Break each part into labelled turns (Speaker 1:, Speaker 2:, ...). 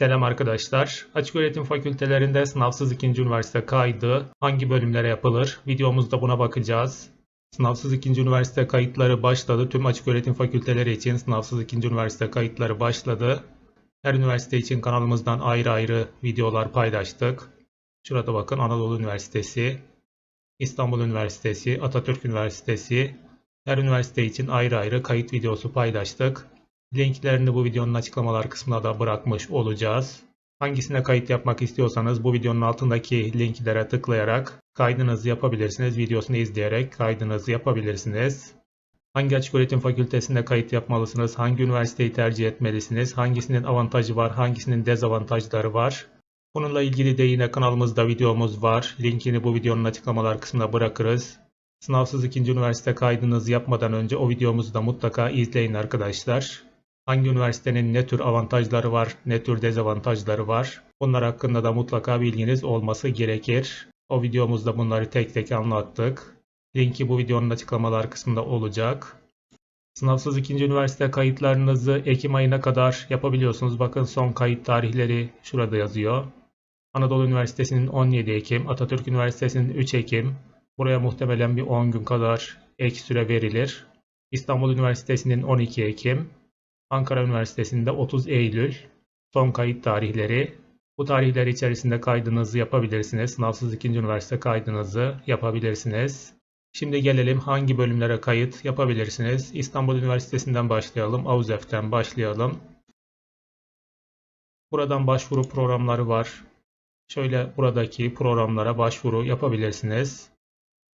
Speaker 1: Selam arkadaşlar. Açıköğretim fakültelerinde sınavsız ikinci üniversite kaydı hangi bölümlere yapılır? Videomuzda buna bakacağız. Sınavsız ikinci üniversite kayıtları başladı. Tüm açıköğretim fakülteleri için sınavsız ikinci üniversite kayıtları başladı. Her üniversite için kanalımızdan ayrı ayrı videolar paylaştık. Şurada bakın Anadolu Üniversitesi, İstanbul Üniversitesi, Atatürk Üniversitesi. Her üniversite için ayrı ayrı kayıt videosu paylaştık. Linklerini bu videonun açıklamalar kısmına da bırakmış olacağız. Hangisine kayıt yapmak istiyorsanız bu videonun altındaki linklere tıklayarak kaydınızı yapabilirsiniz. Videosunu izleyerek kaydınızı yapabilirsiniz. Hangi açıköğretim fakültesinde kayıt yapmalısınız? Hangi üniversiteyi tercih etmelisiniz? Hangisinin avantajı var? Hangisinin dezavantajları var? Bununla ilgili de yine kanalımızda videomuz var. Linkini bu videonun açıklamalar kısmına bırakırız. Sınavsız ikinci üniversite kaydınızı yapmadan önce o videomuzu da mutlaka izleyin arkadaşlar. Hangi üniversitenin ne tür avantajları var, ne tür dezavantajları var? Bunlar hakkında da mutlaka bilginiz olması gerekir. O videomuzda bunları tek tek anlattık. Linki bu videonun açıklamalar kısmında olacak. Sınavsız ikinci üniversite kayıtlarınızı Ekim ayına kadar yapabiliyorsunuz. Bakın son kayıt tarihleri şurada yazıyor. Anadolu Üniversitesi'nin 17 Ekim, Atatürk Üniversitesi'nin 3 Ekim. Buraya muhtemelen bir 10 gün kadar ek süre verilir. İstanbul Üniversitesi'nin 12 Ekim, Ankara Üniversitesi'nde 30 Eylül son kayıt tarihleri. Bu tarihler içerisinde kaydınızı yapabilirsiniz. Sınavsız ikinci üniversite kaydınızı yapabilirsiniz. Şimdi gelelim hangi bölümlere kayıt yapabilirsiniz. İstanbul Üniversitesi'nden başlayalım. AUZEF'ten başlayalım. Buradan başvuru programları var. Şöyle buradaki programlara başvuru yapabilirsiniz.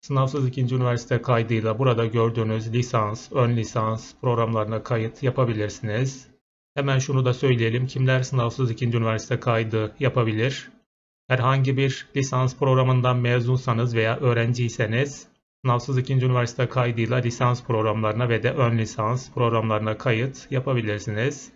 Speaker 1: Sınavsız ikinci üniversite kaydıyla burada gördüğünüz lisans, ön lisans programlarına kayıt yapabilirsiniz. Hemen şunu da söyleyelim. Kimler sınavsız ikinci üniversite kaydı yapabilir? Herhangi bir lisans programından mezunsanız veya öğrenciyseniz sınavsız ikinci üniversite kaydıyla lisans programlarına ve de ön lisans programlarına kayıt yapabilirsiniz.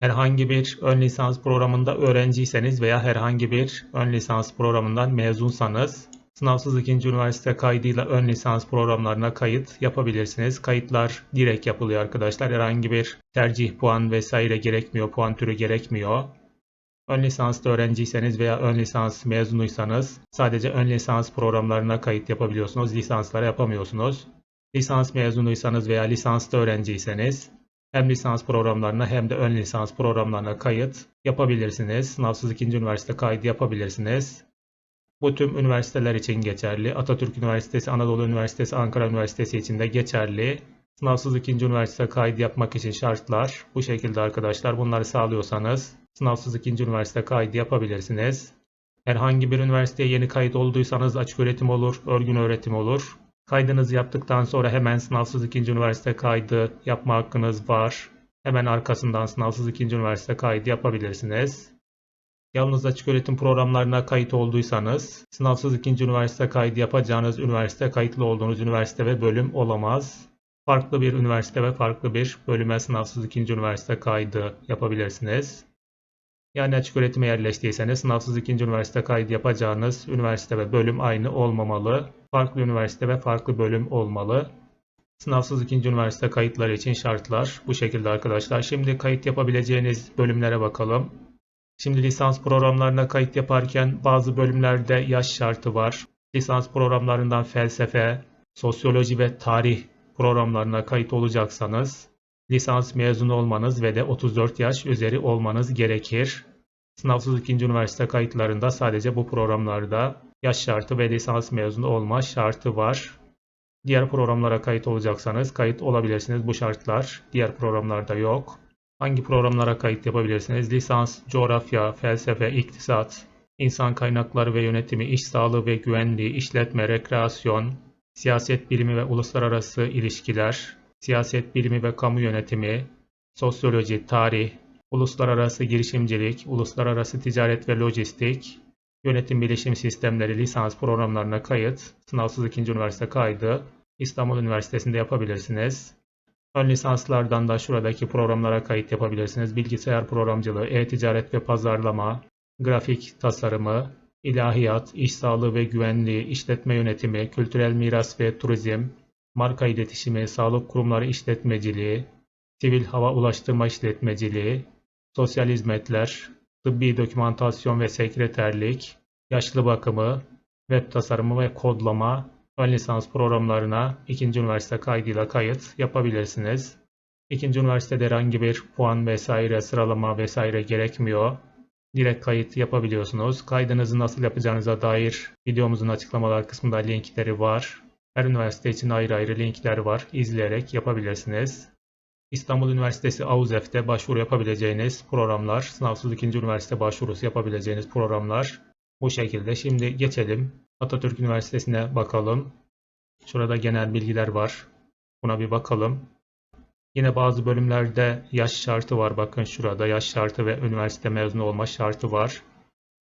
Speaker 1: Herhangi bir ön lisans programında öğrenciyseniz veya herhangi bir ön lisans programından mezunsanız Sınavsız ikinci üniversite kaydıyla ön lisans programlarına kayıt yapabilirsiniz. Kayıtlar direkt yapılıyor arkadaşlar. Herhangi bir tercih puan vesaire gerekmiyor, puan türü gerekmiyor. Ön lisanslı öğrenciyseniz veya ön lisans mezunuysanız sadece ön lisans programlarına kayıt yapabiliyorsunuz. Lisanslara yapamıyorsunuz. Lisans mezunuysanız veya lisanslı öğrenciyseniz hem lisans programlarına hem de ön lisans programlarına kayıt yapabilirsiniz. Sınavsız ikinci üniversite kaydı yapabilirsiniz. Bu tüm üniversiteler için geçerli. Atatürk Üniversitesi, Anadolu Üniversitesi, Ankara Üniversitesi için de geçerli. Sınavsız ikinci üniversite kaydı yapmak için şartlar bu şekilde arkadaşlar. Bunları sağlıyorsanız sınavsız ikinci üniversite kaydı yapabilirsiniz. Herhangi bir üniversiteye yeni kayıt olduysanız açık öğretim olur, örgün öğretim olur. Kaydınızı yaptıktan sonra hemen sınavsız ikinci üniversite kaydı yapma hakkınız var. Hemen arkasından sınavsız ikinci üniversite kaydı yapabilirsiniz. Yalnız açık öğretim programlarına kayıt olduysanız, sınavsız ikinci üniversite kaydı yapacağınız üniversite kayıtlı olduğunuz üniversite ve bölüm olamaz. Farklı bir üniversite ve farklı bir bölüme sınavsız ikinci üniversite kaydı yapabilirsiniz. Yani açık öğretime yerleştiyseniz sınavsız ikinci üniversite kaydı yapacağınız üniversite ve bölüm aynı olmamalı. Farklı üniversite ve farklı bölüm olmalı. Sınavsız ikinci üniversite kayıtları için şartlar bu şekilde arkadaşlar. Şimdi kayıt yapabileceğiniz bölümlere bakalım. Şimdi lisans programlarına kayıt yaparken bazı bölümlerde yaş şartı var. Lisans programlarından felsefe, sosyoloji ve tarih programlarına kayıt olacaksanız lisans mezunu olmanız ve de 34 yaş üzeri olmanız gerekir. Sınavsız ikinci üniversite kayıtlarında sadece bu programlarda yaş şartı ve lisans mezunu olma şartı var. Diğer programlara kayıt olacaksanız kayıt olabilirsiniz. Bu şartlar diğer programlarda yok. Hangi programlara kayıt yapabilirsiniz? Lisans, coğrafya, felsefe, iktisat, insan kaynakları ve yönetimi, iş sağlığı ve güvenliği, işletme, rekreasyon, siyaset bilimi ve uluslararası ilişkiler, siyaset bilimi ve kamu yönetimi, sosyoloji, tarih, uluslararası girişimcilik, uluslararası ticaret ve lojistik, yönetim bilişim sistemleri lisans programlarına kayıt, sınavsız ikinci üniversite kaydı İstanbul Üniversitesi'nde yapabilirsiniz. Ön lisanslardan da şuradaki programlara kayıt yapabilirsiniz. Bilgisayar programcılığı, e-ticaret ve pazarlama, grafik tasarımı, ilahiyat, iş sağlığı ve güvenliği, işletme yönetimi, kültürel miras ve turizm, marka iletişimi, sağlık kurumları işletmeciliği, sivil hava ulaştırma işletmeciliği, sosyal hizmetler, tıbbi dokümantasyon ve sekreterlik, yaşlı bakımı, web tasarımı ve kodlama, ön lisans programlarına ikinci üniversite kaydıyla kayıt yapabilirsiniz. İkinci üniversitede herhangi bir puan vesaire, sıralama vesaire gerekmiyor. Direkt kayıt yapabiliyorsunuz. Kaydınızı nasıl yapacağınıza dair videomuzun açıklamalar kısmında linkleri var. Her üniversite için ayrı ayrı linkler var. İzleyerek yapabilirsiniz. İstanbul Üniversitesi AUZEF'te başvuru yapabileceğiniz programlar, sınavsız ikinci üniversite başvurusu yapabileceğiniz programlar bu şekilde. Şimdi geçelim Atatürk Üniversitesi'ne bakalım. Şurada genel bilgiler var. Buna bir bakalım. Yine bazı bölümlerde yaş şartı var. Bakın şurada yaş şartı ve üniversite mezunu olma şartı var.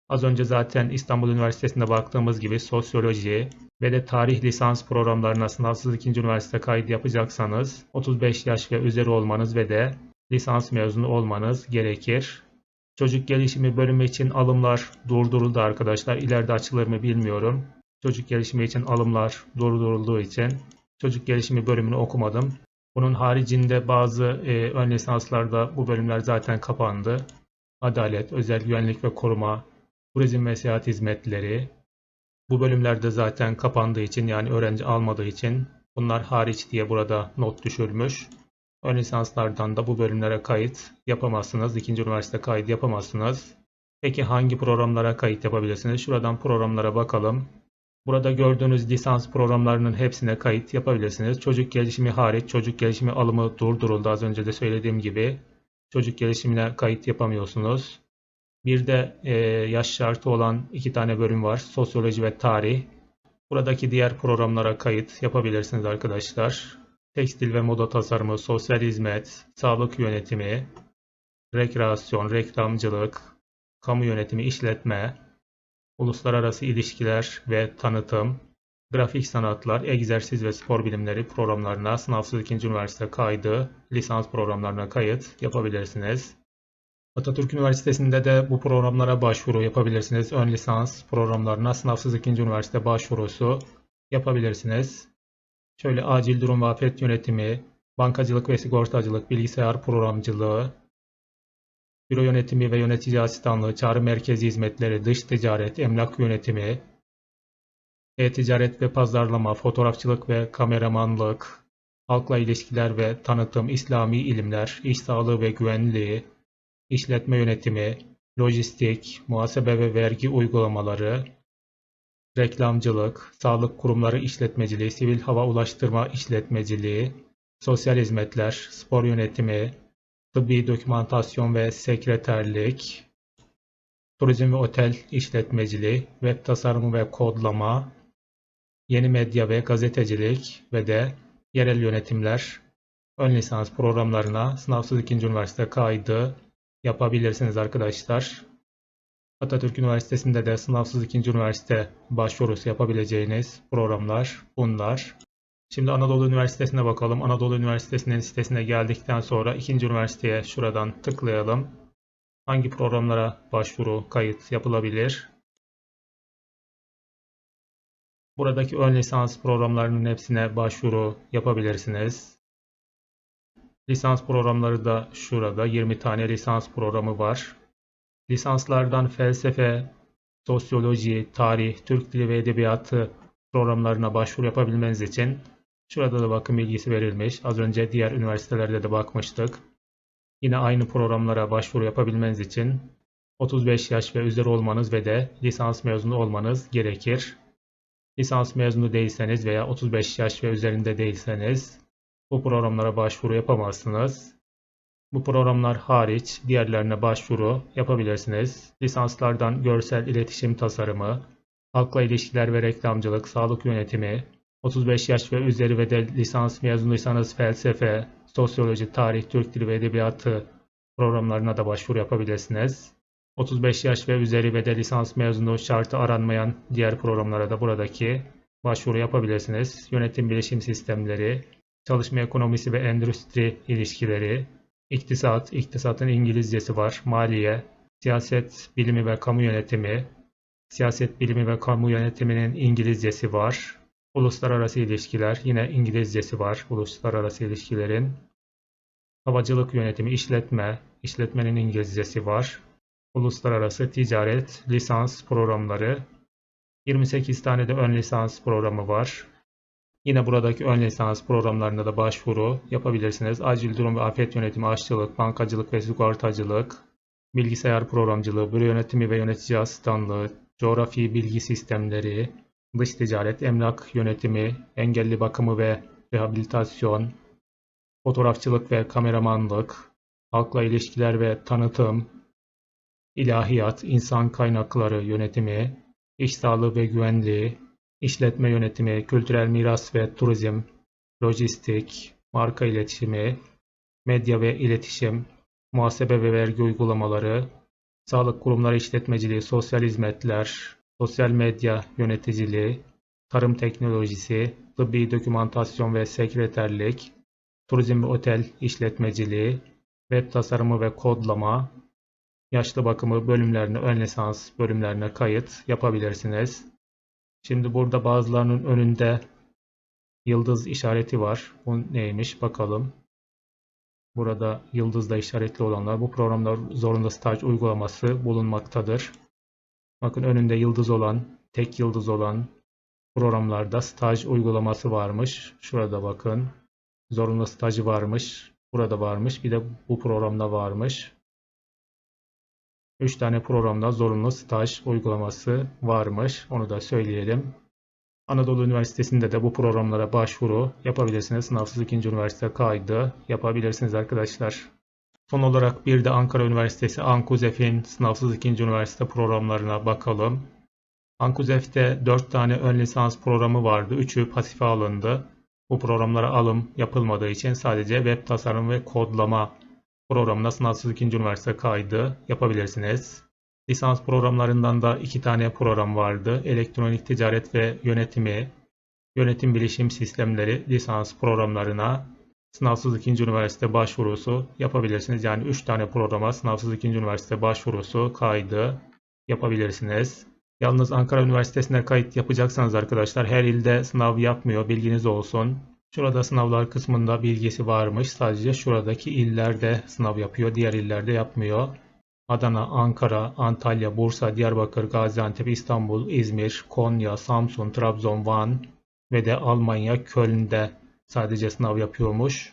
Speaker 1: Az önce zaten İstanbul Üniversitesi'nde baktığımız gibi sosyoloji ve de tarih lisans programlarına sınavsız ikinci üniversite kaydı yapacaksanız 35 yaş ve üzeri olmanız ve de lisans mezunu olmanız gerekir. Çocuk gelişimi bölümü için alımlar durduruldu arkadaşlar. İleride açılır mı bilmiyorum. Çocuk gelişimi için alımlar durdurulduğu için çocuk gelişimi bölümünü okumadım. Bunun haricinde bazı e, ön lisanslarda bu bölümler zaten kapandı. Adalet, özel güvenlik ve koruma, turizm ve seyahat hizmetleri. Bu bölümlerde zaten kapandığı için yani öğrenci almadığı için bunlar hariç diye burada not düşülmüş. Ön lisanslardan da bu bölümlere kayıt yapamazsınız. İkinci üniversite kaydı yapamazsınız. Peki hangi programlara kayıt yapabilirsiniz? Şuradan programlara bakalım. Burada gördüğünüz lisans programlarının hepsine kayıt yapabilirsiniz. Çocuk gelişimi hariç çocuk gelişimi alımı durduruldu az önce de söylediğim gibi. Çocuk gelişimine kayıt yapamıyorsunuz. Bir de e, yaş şartı olan iki tane bölüm var. Sosyoloji ve tarih. Buradaki diğer programlara kayıt yapabilirsiniz arkadaşlar. Tekstil ve moda tasarımı, sosyal hizmet, sağlık yönetimi, rekreasyon, reklamcılık, kamu yönetimi, işletme, uluslararası ilişkiler ve tanıtım, grafik sanatlar, egzersiz ve spor bilimleri programlarına sınavsız ikinci üniversite kaydı, lisans programlarına kayıt yapabilirsiniz. Atatürk Üniversitesi'nde de bu programlara başvuru yapabilirsiniz. Ön lisans programlarına sınavsız ikinci üniversite başvurusu yapabilirsiniz. Şöyle acil durum ve afet yönetimi, bankacılık ve sigortacılık, bilgisayar programcılığı, büro yönetimi ve yönetici asistanlığı, çağrı merkezi hizmetleri, dış ticaret, emlak yönetimi, e-ticaret ve pazarlama, fotoğrafçılık ve kameramanlık, halkla ilişkiler ve tanıtım, İslami ilimler, iş sağlığı ve güvenliği, işletme yönetimi, lojistik, muhasebe ve vergi uygulamaları, reklamcılık, sağlık kurumları işletmeciliği, sivil hava ulaştırma işletmeciliği, sosyal hizmetler, spor yönetimi, tıbbi dokümantasyon ve sekreterlik, turizm ve otel işletmeciliği, web tasarımı ve kodlama, yeni medya ve gazetecilik ve de yerel yönetimler ön lisans programlarına sınavsız ikinci üniversite kaydı yapabilirsiniz arkadaşlar. Atatürk Üniversitesi'nde de sınavsız ikinci üniversite başvurusu yapabileceğiniz programlar bunlar. Şimdi Anadolu Üniversitesi'ne bakalım. Anadolu Üniversitesi'nin sitesine geldikten sonra ikinci üniversiteye şuradan tıklayalım. Hangi programlara başvuru, kayıt yapılabilir? Buradaki ön lisans programlarının hepsine başvuru yapabilirsiniz. Lisans programları da şurada 20 tane lisans programı var. Lisanslardan felsefe, sosyoloji, tarih, Türk dili ve edebiyatı programlarına başvuru yapabilmeniz için şurada da bakım bilgisi verilmiş. Az önce diğer üniversitelerde de bakmıştık. Yine aynı programlara başvuru yapabilmeniz için 35 yaş ve üzeri olmanız ve de lisans mezunu olmanız gerekir. Lisans mezunu değilseniz veya 35 yaş ve üzerinde değilseniz bu programlara başvuru yapamazsınız. Bu programlar hariç diğerlerine başvuru yapabilirsiniz. Lisanslardan görsel iletişim tasarımı, halkla ilişkiler ve reklamcılık, sağlık yönetimi, 35 yaş ve üzeri ve de lisans mezunuysanız felsefe, sosyoloji, tarih, Türk dili ve edebiyatı programlarına da başvuru yapabilirsiniz. 35 yaş ve üzeri ve de lisans mezunu şartı aranmayan diğer programlara da buradaki başvuru yapabilirsiniz. Yönetim bilişim sistemleri, çalışma ekonomisi ve endüstri ilişkileri, iktisat, iktisatın İngilizcesi var, maliye, siyaset bilimi ve kamu yönetimi, siyaset bilimi ve kamu yönetiminin İngilizcesi var, uluslararası ilişkiler, yine İngilizcesi var uluslararası ilişkilerin, havacılık yönetimi, işletme, işletmenin İngilizcesi var, uluslararası ticaret lisans programları. 28 tane de ön lisans programı var. Yine buradaki ön lisans programlarına da başvuru yapabilirsiniz. Acil durum ve afet yönetimi, aşçılık, bankacılık ve sigortacılık, bilgisayar programcılığı, büro yönetimi ve yönetici asistanlığı, coğrafi bilgi sistemleri, dış ticaret, emlak yönetimi, engelli bakımı ve rehabilitasyon, fotoğrafçılık ve kameramanlık, halkla ilişkiler ve tanıtım, ilahiyat, insan kaynakları yönetimi, iş sağlığı ve güvenliği, işletme yönetimi, kültürel miras ve turizm, lojistik, marka iletişimi, medya ve iletişim, muhasebe ve vergi uygulamaları, sağlık kurumları işletmeciliği, sosyal hizmetler, sosyal medya yöneticiliği, tarım teknolojisi, tıbbi dokümantasyon ve sekreterlik, turizm ve otel işletmeciliği, web tasarımı ve kodlama, yaşlı bakımı bölümlerine, ön lisans bölümlerine kayıt yapabilirsiniz. Şimdi burada bazılarının önünde yıldız işareti var. Bu neymiş bakalım. Burada yıldızla işaretli olanlar bu programlar zorunlu staj uygulaması bulunmaktadır. Bakın önünde yıldız olan, tek yıldız olan programlarda staj uygulaması varmış. Şurada bakın. Zorunlu stajı varmış. Burada varmış. Bir de bu programda varmış. 3 tane programda zorunlu staj uygulaması varmış. Onu da söyleyelim. Anadolu Üniversitesi'nde de bu programlara başvuru yapabilirsiniz. Sınavsız ikinci üniversite kaydı yapabilirsiniz arkadaşlar. Son olarak bir de Ankara Üniversitesi Ankuzef'in sınavsız ikinci üniversite programlarına bakalım. Ankuzef'te 4 tane ön lisans programı vardı. 3'ü pasife alındı. Bu programlara alım yapılmadığı için sadece web tasarım ve kodlama programına sınavsız ikinci üniversite kaydı yapabilirsiniz. Lisans programlarından da iki tane program vardı. Elektronik ticaret ve yönetimi, yönetim bilişim sistemleri lisans programlarına sınavsız ikinci üniversite başvurusu yapabilirsiniz. Yani 3 tane programa sınavsız ikinci üniversite başvurusu kaydı yapabilirsiniz. Yalnız Ankara Üniversitesi'ne kayıt yapacaksanız arkadaşlar her ilde sınav yapmıyor bilginiz olsun. Şurada sınavlar kısmında bilgisi varmış. Sadece şuradaki illerde sınav yapıyor. Diğer illerde yapmıyor. Adana, Ankara, Antalya, Bursa, Diyarbakır, Gaziantep, İstanbul, İzmir, Konya, Samsun, Trabzon, Van ve de Almanya, Köln'de sadece sınav yapıyormuş.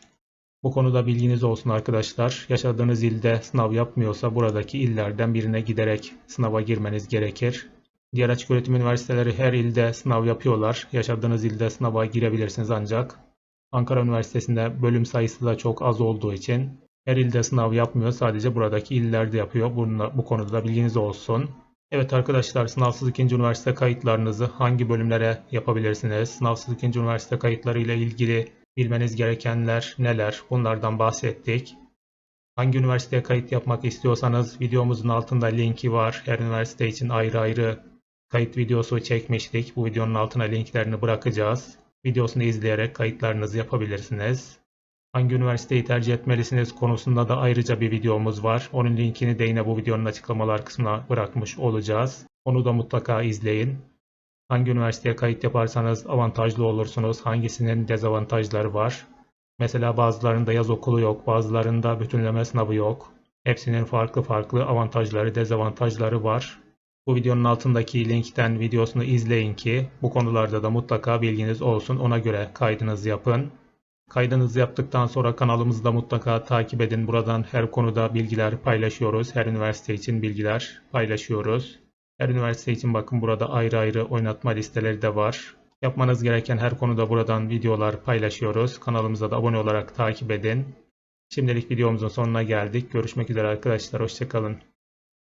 Speaker 1: Bu konuda bilginiz olsun arkadaşlar. Yaşadığınız ilde sınav yapmıyorsa buradaki illerden birine giderek sınava girmeniz gerekir. Diğer açık öğretim üniversiteleri her ilde sınav yapıyorlar. Yaşadığınız ilde sınava girebilirsiniz ancak Ankara Üniversitesi'nde bölüm sayısı da çok az olduğu için her ilde sınav yapmıyor. Sadece buradaki illerde yapıyor. Bununla, bu konuda da bilginiz olsun. Evet arkadaşlar sınavsız ikinci üniversite kayıtlarınızı hangi bölümlere yapabilirsiniz? Sınavsız ikinci üniversite kayıtları ile ilgili bilmeniz gerekenler neler? Bunlardan bahsettik. Hangi üniversiteye kayıt yapmak istiyorsanız videomuzun altında linki var. Her üniversite için ayrı ayrı kayıt videosu çekmiştik. Bu videonun altına linklerini bırakacağız. Videosunu izleyerek kayıtlarınızı yapabilirsiniz. Hangi üniversiteyi tercih etmelisiniz konusunda da ayrıca bir videomuz var. Onun linkini de yine bu videonun açıklamalar kısmına bırakmış olacağız. Onu da mutlaka izleyin. Hangi üniversiteye kayıt yaparsanız avantajlı olursunuz. Hangisinin dezavantajları var. Mesela bazılarında yaz okulu yok, bazılarında bütünleme sınavı yok. Hepsinin farklı farklı avantajları, dezavantajları var. Bu videonun altındaki linkten videosunu izleyin ki bu konularda da mutlaka bilginiz olsun. Ona göre kaydınızı yapın. Kaydınızı yaptıktan sonra kanalımızı da mutlaka takip edin. Buradan her konuda bilgiler paylaşıyoruz. Her üniversite için bilgiler paylaşıyoruz. Her üniversite için bakın burada ayrı ayrı oynatma listeleri de var. Yapmanız gereken her konuda buradan videolar paylaşıyoruz. Kanalımıza da abone olarak takip edin. Şimdilik videomuzun sonuna geldik. Görüşmek üzere arkadaşlar. Hoşçakalın.